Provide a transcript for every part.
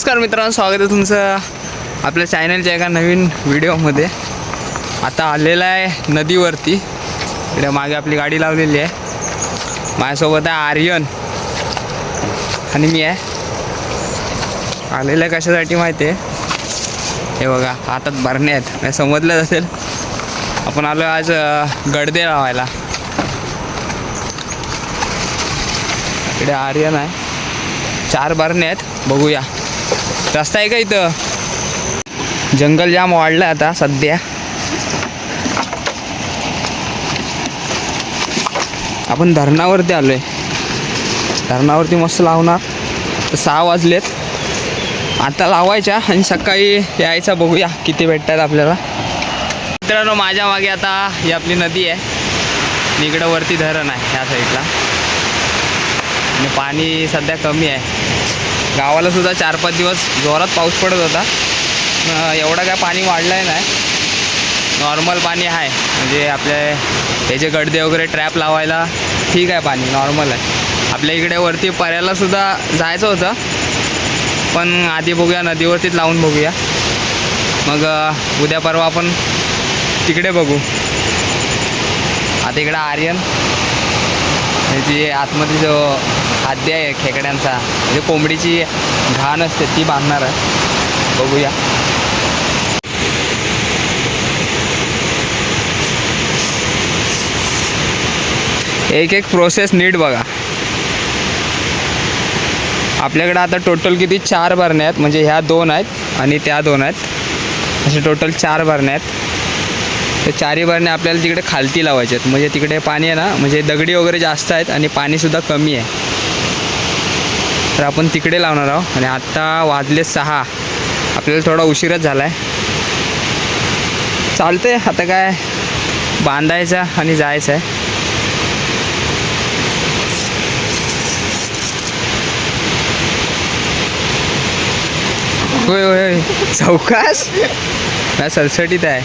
नमस्कार मित्रांनो स्वागत आहे तुमचं आपल्या चॅनलच्या एका नवीन व्हिडिओमध्ये आता आलेला आहे नदीवरती. इकडे मागे आपली गाडी लावलेली आहे. माझ्यासोबत आहे आर्यन. आणि मी आहे. आलेलं आहे कशासाठी माहिती आहे? हे बघा हातात भरणे आहेत. नाही समजलंच असेल. आपण आलो आज गडदे लावायला. इकडे आर्यन आहे. चार भरणे आहेत. बघूया. रस्ता आहे का इथं? जंगल जाम वाढलं आता सध्या. आपण धरणावरती आलोय. धरणावरती मस्त लावणार. सहा वाजलेत. आता लावायच्या आणि सकाळी यायचा बघूया किती भेटतात आपल्याला. मित्रांनो माझ्या मागे आता ही आपली नदी आहे. इकडं वरती धरण आहे ह्या साईडला आणि पाणी सध्या कमी आहे. गावाला सुद्धा चार पाच दिवस जोरात पाऊस पडत होता. एवढा एवढं काय पाणी वाढलं आहे नाही. नॉर्मल पाणी आहे. म्हणजे आपले त्याचे गडदे वगैरे ट्रॅप लावायला ठीक आहे पाणी नॉर्मल आहे. आपल्या इकडे वरती पर्याला सुद्धा जायचं होतं. पण आधी बघूया नदीवरतीच लावून बघूया. मग उद्या परवा आपण तिकडे बघू. आता इकडं आर्यन त्याची आतमध्ये जो खाद्य आहे खेकड्यांचा. म्हणजे कोंबडीची घाण असते ती बांधणार आहे. बघूया. एक एक प्रोसेस नीट बघा. आपल्याकडे आता टोटल किती? चार भरण्या आहेत. म्हणजे ह्या दोन आहेत आणि त्या दोन आहेत. असे टोटल चार भरण्या आहेत. तर चारही भरण्या आपल्याला तिकडे खालती लावायचे आहेत. म्हणजे तिकडे पाणी आहे ना म्हणजे दगडी वगैरे जास्त आहेत आणि पाणीसुद्धा कमी आहे. तर आपण तिकडे लावणार आहोत. आणि आत्ता वाजले सहा. आपल्याला थोडा उशीरच झाला आहे चालतंय. आता काय? बांधायचा आणि जायचं आहे होय होय होय. चौकास नाही सरसटीत आहे.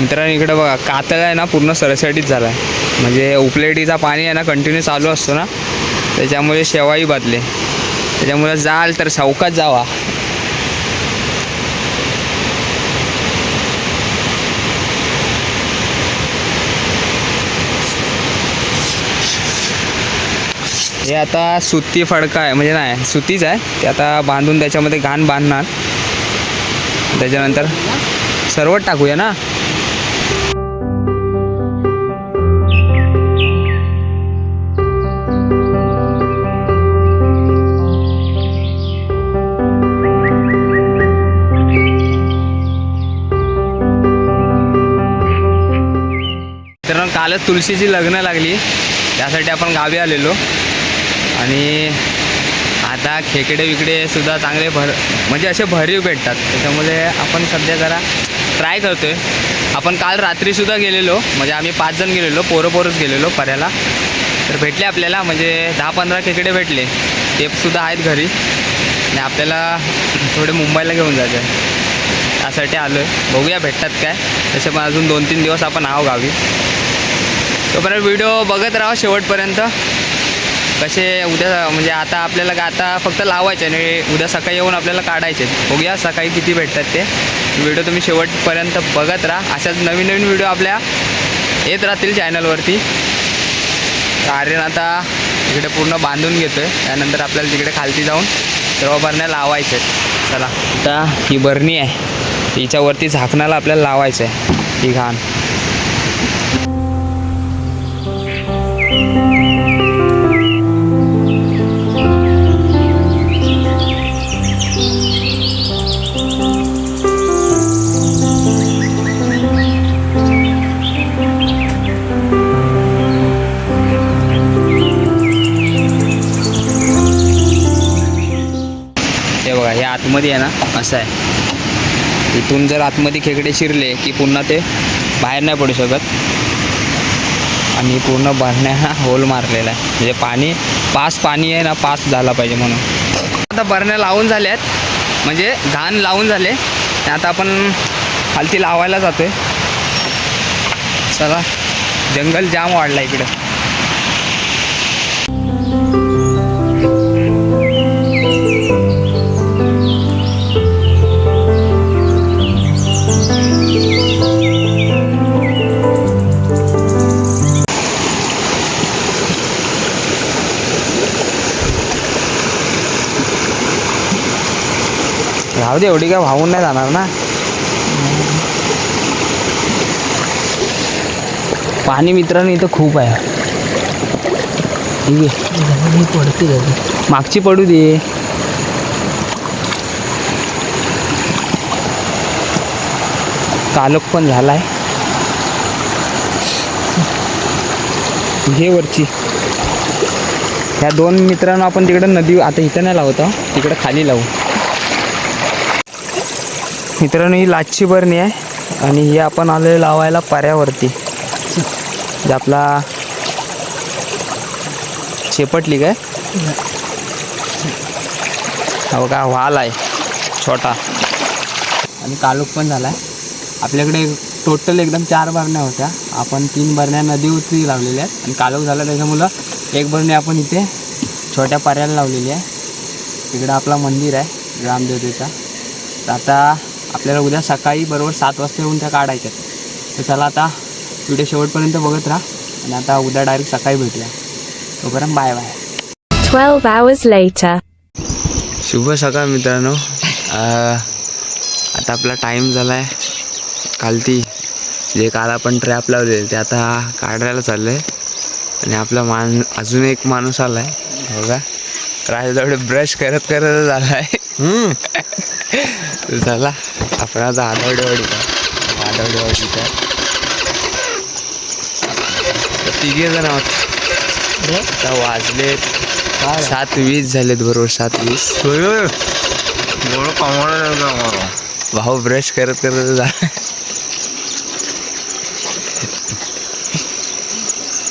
मित्रांनो इकडं बघा. कातळ आहे ना पूर्ण सरसटीत झाला आहे म्हणजे उपलेटीचा पाणी आहे ना कंटिन्यू चालू असतो ना. त्याच्यामुळे शेवाई बादले. त्याच्यामुळे जाल तर चौकात जावा. हे आता सुती फडका आहे म्हणजे नाही सुतीच आहे. ते आता बांधून त्याच्यामध्ये घाण बांधणार. त्याच्यानंतर सर्वच टाकूया ना? तर कालच तुळशीची लग्न लागली. त्यासाठी आपण गावी आलेलो. आणि आता खेकडे विकडे सुद्धा चांगले भर म्हणजे असे भरीव भेटतात. त्याच्यामुळे आपण सध्या जरा ट्राय करतो आहे आपण काल रात्रीसुद्धा गेलेलो. म्हणजे आम्ही पाच जण गेलेलो. पोरं पोरच गेलेलो पर्याला. तर भेटले आपल्याला. म्हणजे दहा पंधरा खेकडे भेटले. ते सुद्धा आहेत घरी. आणि आपल्याला थोडे मुंबईला घेऊन जायचं आहे त्यासाठी आलो आहे बघूया भेटतात काय. तसे पण अजून दोन तीन दिवस आपण आहो गावी. तोपर्यंत व्हिडिओ बघत राहा शेवटपर्यंत. कसे उद्या म्हणजे आता आपल्याला का- आता फक्त लावायचे आणि उद्या सकाळी येऊन आपल्याला काढायचे. बघूया सकाळी किती भेटतात ते. व्हिडिओ तुम्ही शेवटपर्यंत बघत राहा. अशाच नवीन नवीन व्हिडिओ आपल्या येत राहतील चॅनलवरती कारण आता इकडे पूर्ण बांधून घेतो आहे त्यानंतर आपल्याला तिकडे खालती जाऊन सर्व बरण्या लावायचे. आहेत चला. आता ही बरणी आहे. तिच्यावरती झाकणाला आपल्याला लावायचं आहे ही घाण. आतमध्ये आहे ना असं आहे. इथून जर आतमध्ये खेकडे शिरले की पुन्हा ते बाहेर नाही पडू शकत. आणि पूर्ण भरण्या होल मारलेला आहे. म्हणजे पाणी पास पाणी आहे ना पास झाला पाहिजे म्हणून. आता भरण्या लावून झाल्या आहेत म्हणजे घाण लावून झाले. आता आपण खालती लावायला जातोय. चला जंगल जाम वाढला इकडं. जाऊ दे एवढी काय वाहून नाही जाणार ना. पाणी मित्रांनो इथं खूप आहे. ठीक आहे. पडते मागची पडू दे. कालोख पण झालाय. घे वरची. ह्या दोन मित्रांनो आपण तिकडे नदी आता इथं नाही लावतो तिकडे खाली लावू. मित्रांनो ही लाचची बरणी आहे आणि ही आपण आलोय लावायला पाऱ्यावरती. जे आपला शेपटली काय? हो का वाल आहे छोटा. आणि कालूक पण झाला आहे आपल्याकडे टोटल एकदम चार बरण्या होत्या. आपण तीन बरण्या नदीवरती लावलेल्या आहेत. आणि कालूक झाला त्याच्यामुळं एक बरणी आपण इथे छोट्या पाऱ्याला लावलेली आहे. तिकडं आपला मंदिर आहे रामदेवतेचा तर आता आपल्याला उद्या सकाळी बरोबर सात वाजता येऊन त्या काढायच्या तर चला आता व्हिडिओ शेवटपर्यंत बघत राहा आणि आता उद्या डायरेक्ट सकाळी भेटूया. तोपर्यंत बाय बाय 12 hours later. शुभ सकाळ मित्रांनो. अं, आता आपला टाईम झाला आहे कालती जे काल आपण ट्रॅप लावले ते आता काढायला चाललं आहे आणि आपला मान अजून एक माणूस आला आहे बघा. राजदवडे ब्रश करत करत आला आहे झाला. आपण आता आदवडेवाडी आदवडेवाडी तिघे जण आहोत. आता वाजले सात वीस झालेत बरोबर सात वीस. भाऊ ब्रश करत करत जा.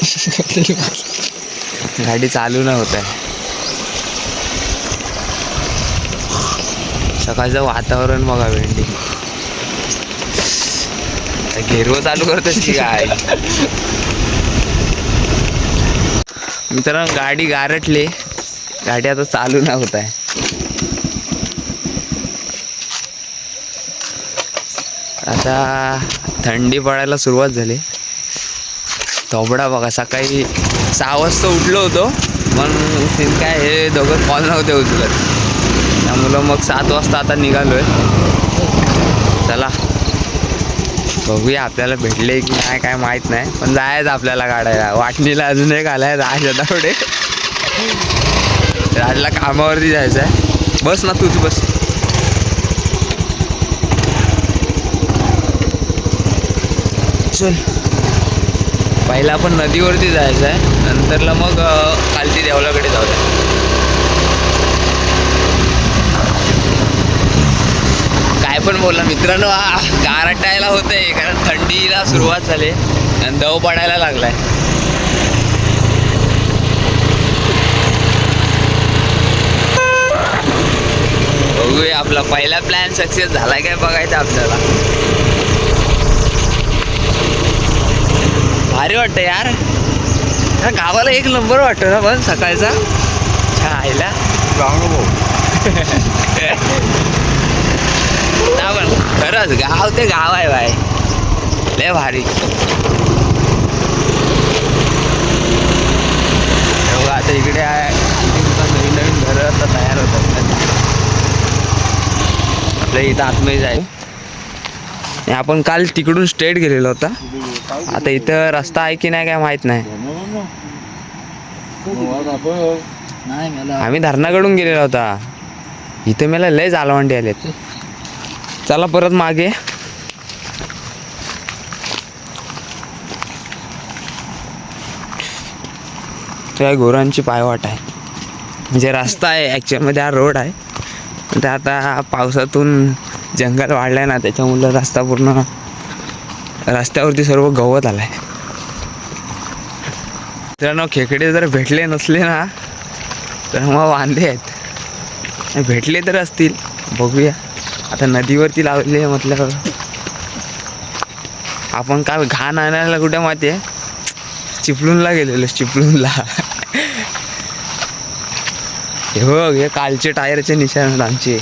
गाडी चालू न होत आहे. सकाळचं वातावरण बघा भेंडी घेरवं चालू करतोस की काय मित्रांनो गाडी गारटली. गाडी आता चालू ना होत आहे. आता थंडी पडायला सुरुवात झाली. धोबडा बघा सकाळी सहा वाजता उठलो होतो पण काय हे दोघं कॉल नव्हते उचलत. त्यामुळं मग सात वाजता आता निघालो आहे चला. बघूया आपल्याला भेटले की नाही काय माहीत नाही. पण जायचं आपल्याला काढायला. वाटणीला अजून एक आलाय राज आता पुढे. राजला कामावरती जायचं आहे बस ना तूच बस. चल. पहिला आपण नदीवरती जायचं आहे नंतरला मग कालती देवलाकडे जाऊया. काय पण बोला मित्रांनो आ, गारटायला होतंय कारण थंडीला सुरुवात झाली आणि दव पडायला लागलाय. बघूया आपला पहिला प्लॅन सक्सेस झालाय काय बघायचं आपल्याला. भारी वाटतं यार. गावाला एक नंबर वाटतो ना पण सकाळचा. छायला. पण खरंच गाव ते गाव आहे बाय लय भारी. तेव्हा आता इकडे आहे. नवीन नवीन घरं आता तयार होतात. आपल्या इथं आतमध्ये जाईल आपण काल तिकडून स्ट्रेट गेलेलो होता. आता इथं रस्ता आहे की नाही काय माहीत नाही. आम्ही धरणाकडून गेलेलो होता. इथं मला लय जालवंडी आलेत. चला परत मागे. त्या गोरांची पायवाट आहे. म्हणजे रस्ता आहे ॲक्च्युअलमध्ये हा रोड आहे. ते आता पावसातून जंगल वाढलं ना त्याच्यामुळं रस्ता पूर्ण रस्त्यावरती सर्व गवत आलं आहे मित्रांनो खेकडे जर भेटले नसले ना तर मग वांदे आहेत. भेटले तर असतील. बघूया. आता नदीवरती लावले म्हटल्यावर. आपण काय घाण आणायला कुठे माहिती आहे? चिपळूणला गेलेलो चिपळूणला. हे बघ हे कालचे टायरचे निशाण आमचे.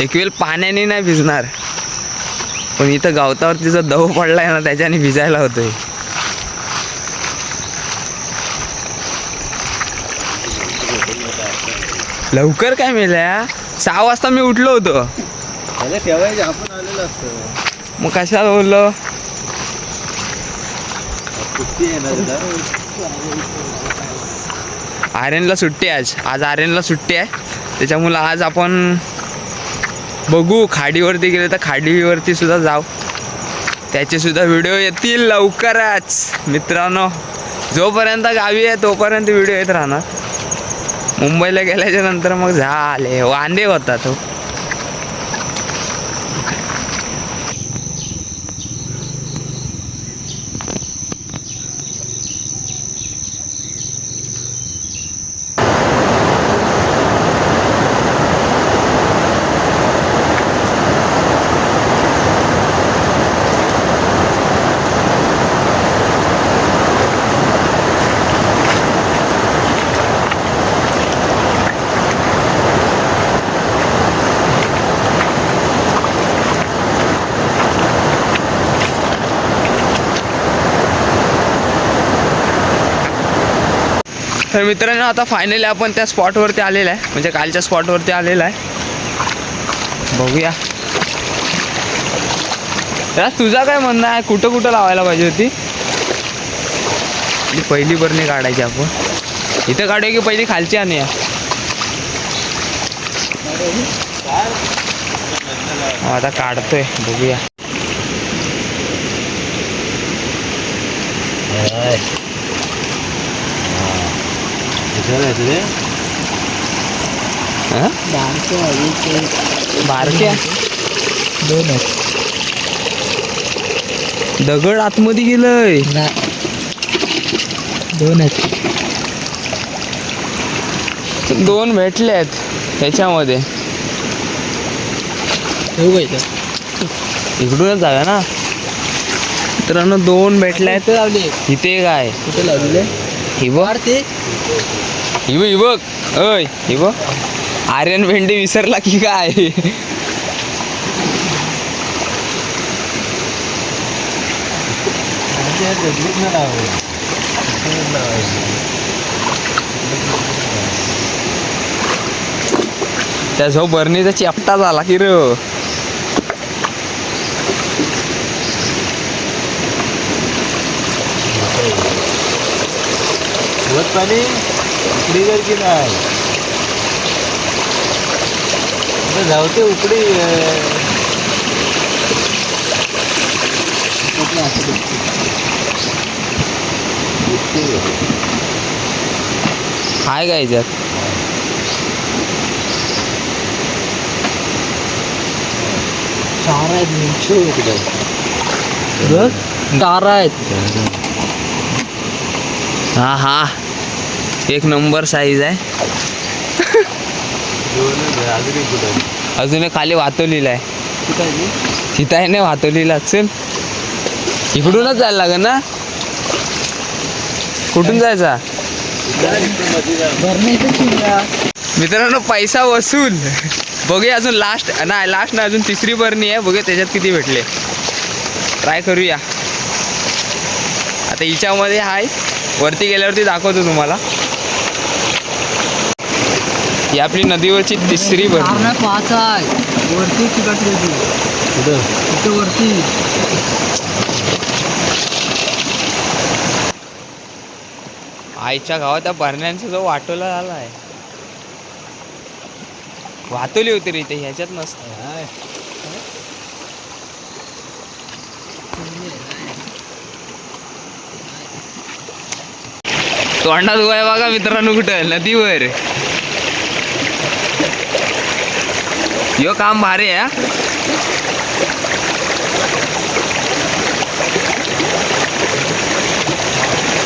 एक वेळ पाण्याने नाही भिजणार. पण इथं गवतावरती जो दव पडलाय ना त्याच्याने भिजायला होतोय. लवकर काय मेल्या? सहा वाजता मी उठलो होतो. त्याला ठेवायचं आपण आलेलं असतं. मग कशाला बोललो? सुट्टी आहे ना त्याला आर्यनला सुट्टी आहे आज. आज आर्यनला सुट्टी आहे. त्याच्यामुळं आज आपण बघू खाडीवरती गेले तर खाडीवरती सुद्धा जाऊ. त्याचे सुद्धा व्हिडिओ येतील लवकरच. मित्रांनो जोपर्यंत गावी आहे तोपर्यंत व्हिडिओ येत राहणार. मुंबईला गेल्याच्यानंतर मग झाले वांदे होता तो तर मित्रांनो आता फायनली आपण त्या स्पॉटवरती आलेला आहे. म्हणजे कालच्या स्पॉटवरती आलेला आहे. बघूया. त्याला तुझा काय म्हणणं आहे? कुठं कुठं लावायला पाहिजे होती? पहिली बरणी काढायची आपण. इथं काढूया की पहिली खालची आणि या? आता काढतोय बघूया. रे. हा? बारक्या दोन दगड आतमध्ये गेलंय. दोन आहेत दोन भेटलेत त्याच्यामध्ये ठेवू काय इकडूनच जाऊया ना. मित्रांनो दोन भेटले आहेत इथे काय? कुठे लावलेले ही बघ. ते इव बघ अय इव. बघ आर्यन भेंडी विसरला की काय? त्यासोबत बरणीचा चेपटा झाला की र. सोबत पाणी उकडी जर की नाही धावते उकडी हाय काय याच्यात चार आहेत मिंचू इकडे. चार आहेत. हा हा. एक नंबर साईज आहे. अजून एक खाली वातोलीला आहे. आहे तिथं आहे ना वातवलेला असेल इकडूनच जायला लागेल ना? कुठून जायचा? मित्रांनो पैसा वसूल. बघूया अजून लास्ट नाही लास्ट ना अजून तिसरी बरणी आहे. बघूया त्याच्यात किती भेटले. ट्राय करूया. आता हिच्यामध्ये हाय. वरती गेल्यावरती दाखवतो तुम्हाला. ही आपली नदीवरची तिसरी बरणी पाच आहे. वरती तिथं वरती. आईच्या गावात त्या बरण्यांचा जो वाटोला झाला आहे. वातवली होती रे इथे ह्याच्यात नसतं तोंडात गोया बघा मित्रांनो कुठं नदीवर. यो काम भारी आहे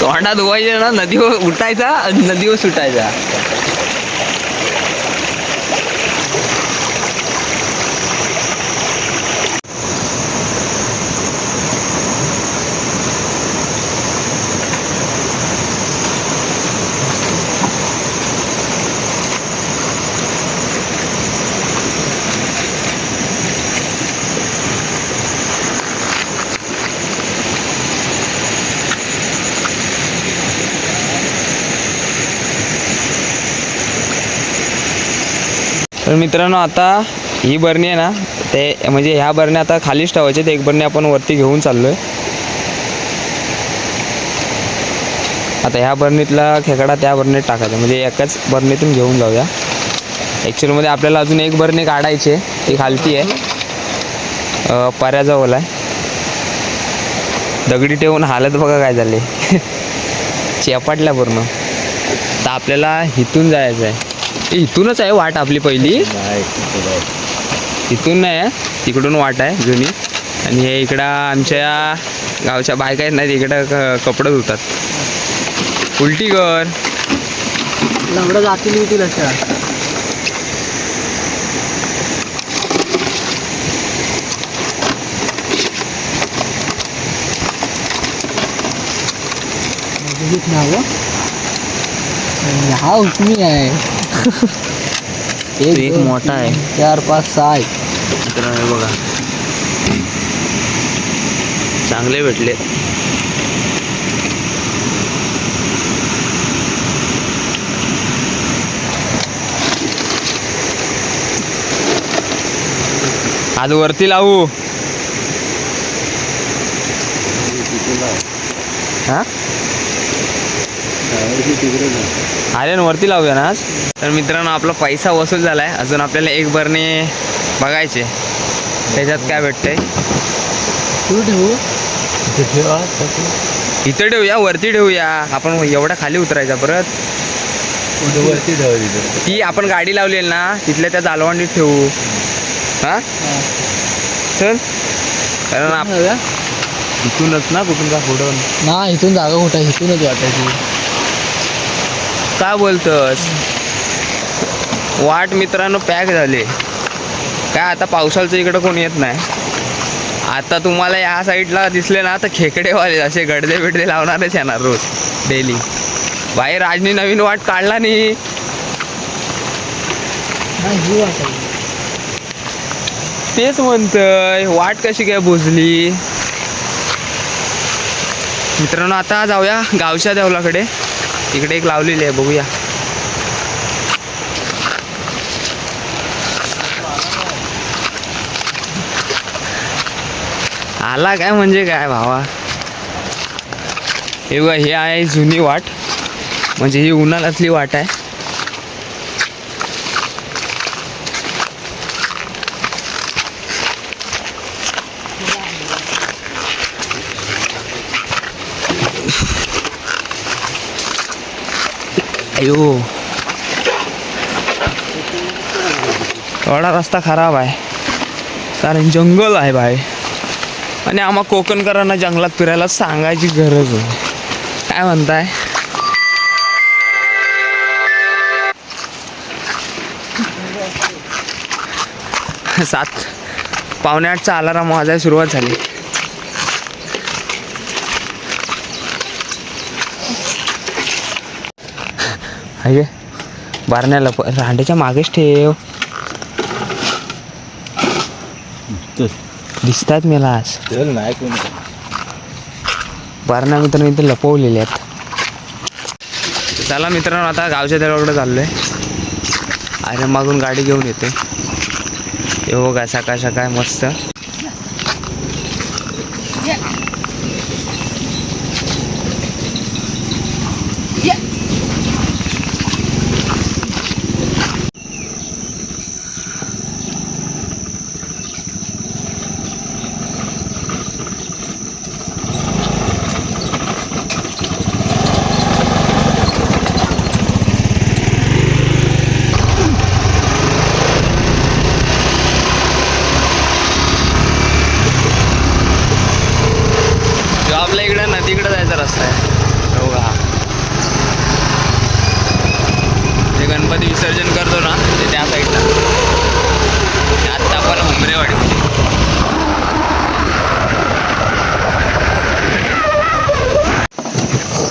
तोंडात धुवायचे ना नदीवर उठायचा आणि नदीवर सुटायचा. तर मित्रांनो आता ही बरणी आहे ना ते म्हणजे ह्या बरण्या आता खालीच ठेवायचे ते एक बरणी आपण वरती घेऊन चाललो आहे आता ह्या बरणीतला खेकडा त्या बरणीत टाकायचा. म्हणजे एकाच बरणीतून घेऊन जाऊया. ॲक्च्युअलमध्ये आपल्याला अजून एक बरणी काढायची आहे. ती खालती आहे. अं, पर्याजवळ आहे. दगडी ठेवून हालत बघा काय झाले. चेपाटल्या पूर्ण. तर आपल्याला इथून जायचं आहे इथूनच आहे वाट आपली पहिली. इथून नाही आहे. तिकडून वाट आहे जुनी. आणि हे इकडं आमच्या गावच्या बायका आहेत नाही इकडं कपडे धुतात. उलटी कर. लंगडं जातील येतील अशा मजबूत नाव हा. हुकमी आहे. एक दोन, मोठा आहे. चार पाच सहा आहेत. मित्रांनो हे बघा चांगले भेटले आज वरती लावू हा अरे न वरती लावूया ना आज? तर मित्रांनो आपला पैसा वसूल झाला आहे अजून आपल्याला एक बरणे बघायचे त्याच्यात काय भेटतंय? तू ठेवू? इथं ठेवूया वरती ठेवूया. आपण एवढा खाली उतरायचा परत. वरती ठेवू ती आपण गाडी लावलेली ना तिथल्या त्या जालवांनीत ठेवू. हा? चल. कारण आप इथूनच ना कुठून का पुढं? ना इथून जागा कुठं आहे? इथूनच वाटायची. का बोलतस? वाट मित्रांनो पॅक झाले. काय आता पावसाळचं इकडं कोणी येत नाही. आता तुम्हाला या साईडला दिसले ना तर खेकडेवाले असे गडदे बिडदे लावणारच येणार रोज डेली. बाहेर राजनी नवीन वाट काढला नाही तेच म्हणतंय वाट कशी काय बुजली? मित्रांनो आता जाऊया गावच्या देवलाकडे तिकडे एक लावलेली आहे बघूया. आला काय म्हणजे काय भावा? हे बघा हे आहे जुनी वाट. म्हणजे ही उन्हाळ्यातली वाट आहे. अयो. थोडा रस्ता खराब आहे. कारण जंगल आहे बाय आणि आम्हा कोकणकरांना जंगलात फिरायला सांगायची गरज आहे. काय म्हणताय? सात. पावणे आठचा अलाराम वाजायला सुरुवात झाली. अये बारण्याला रांडेच्या मागेच ठेव। दिसतात मला आज। नाही कोणी बारणा मित्रांनो इथे लपवलेले आहेत। चला मित्रांनो आता गावच्या देवाकडे चाललो आहे अरे मागून गाडी घेऊन येते हे बघा सकाळ सकाळ मस्त जो आपल्या इकडे नदीकडे आहे. हो का जे गणपती विसर्जन करतो ना ते त्या साईडला आत्ता आपण हुंबरेवाडी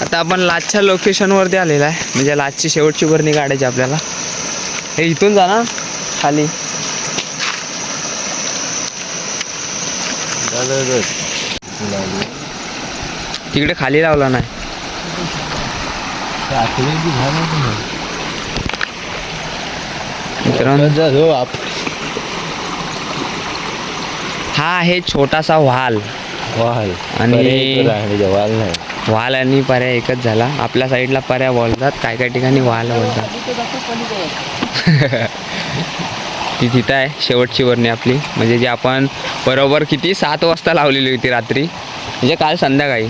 आता आपण लाचच्या लोकेशनवरती आलेला आहे. म्हणजे लाचची शेवटची बरणी काढायची आपल्याला. हे इथून जा ना खाली. तिकडे खाली लावला नाही. मित्रांनो. हा आहे छोटासा व्हाल. वाल आणि- वाल नाही. वाल आणि पर्या एकच झाला. आपल्या साईडला पर्या बोलतात काय काय ठिकाणी वाल बोलतात. ती तिथं आहे शेवटची वरणी आपली. म्हणजे जी आपण बरोबर किती सात वाजता लावलेली होती रात्री. म्हणजे काल संध्याकाळी.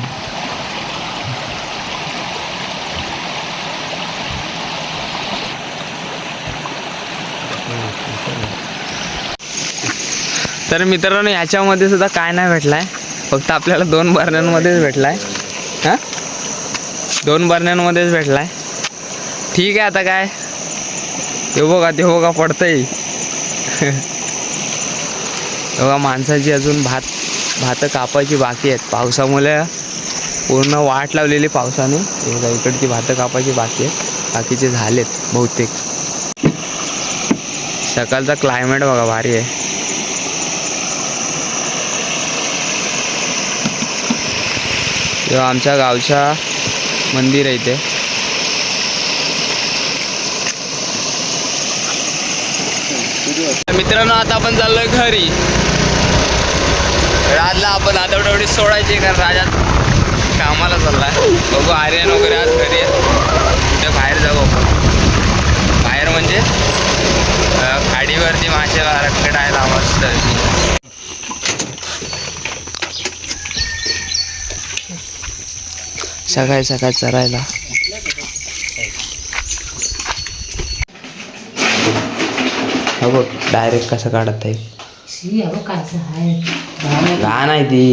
तर मित्रांनो याच्यामध्ये सुद्धा काय नाही भेटला आहे फक्त आपल्याला दोन बरण्यांमध्येच भेटला आहे हां? दोन बरण्यांमध्येच भेटला आहे ठीक आहे आता काय? ते बघा ते बघा पडतंय. बघा माणसाची अजून भात भातं कापायची बाकी आहेत. पावसामुळे पूर्ण वाट लावलेली पावसाने. बघा इकडची भातं कापायची बाकी आहेत. बाकीचे झालेत बहुतेक. सकाळचा क्लायमेट बघा भारी आहे. तेव्हा आमच्या गावच्या मंदिर आहे इथे. मित्रांनो आता आपण चाललोय घरी. राजला आपण आठवड्यावडी सोडायची कारण राजात कामाला चाललाय. बघू आर्यन वगैरे आज घरी आहे बाहेर जाऊ आपण. बाहेर म्हणजे खाडीवरती मासे रखडायला मस्त सकाळी सकाळी चरायला. हो बघ डायरेक्ट कसं काढत आहे. घाण आहे ती.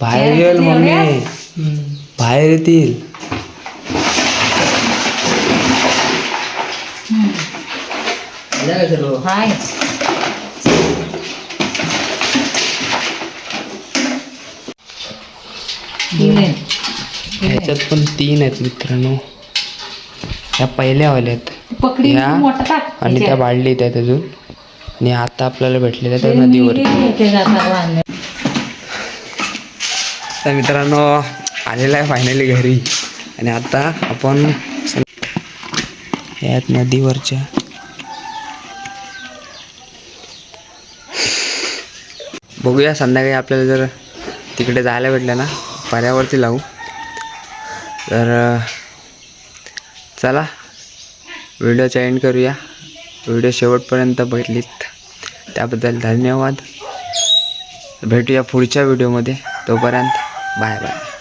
बाहेर येईल मम्मी. बाहेर येतील. हाय. ह्याच्यात पण तीन आहेत मित्रांनो. ह्या पहिल्या वाल्या आहेत. पकडी ह्या मोठा टाक. आणि त्या बाळलीत आहेत अजून. आणि आता आपल्याला भेटलेल्या त्या नदीवर. तर मित्रांनो आलेला आहे फायनली घरी. आणि आता आपण यात नदीवरच्या बघूया संध्याकाळी आपल्याला जर तिकडे जायला भेटलं ना. पर्यावरती लावू. तर चला. व्हिडिओचा एंड करूया. व्हिडिओ शेवटपर्यंत बघितलीत. त्याबद्दल धन्यवाद. भेटूया पुढच्या व्हिडिओमध्ये. तोपर्यंत बाय बाय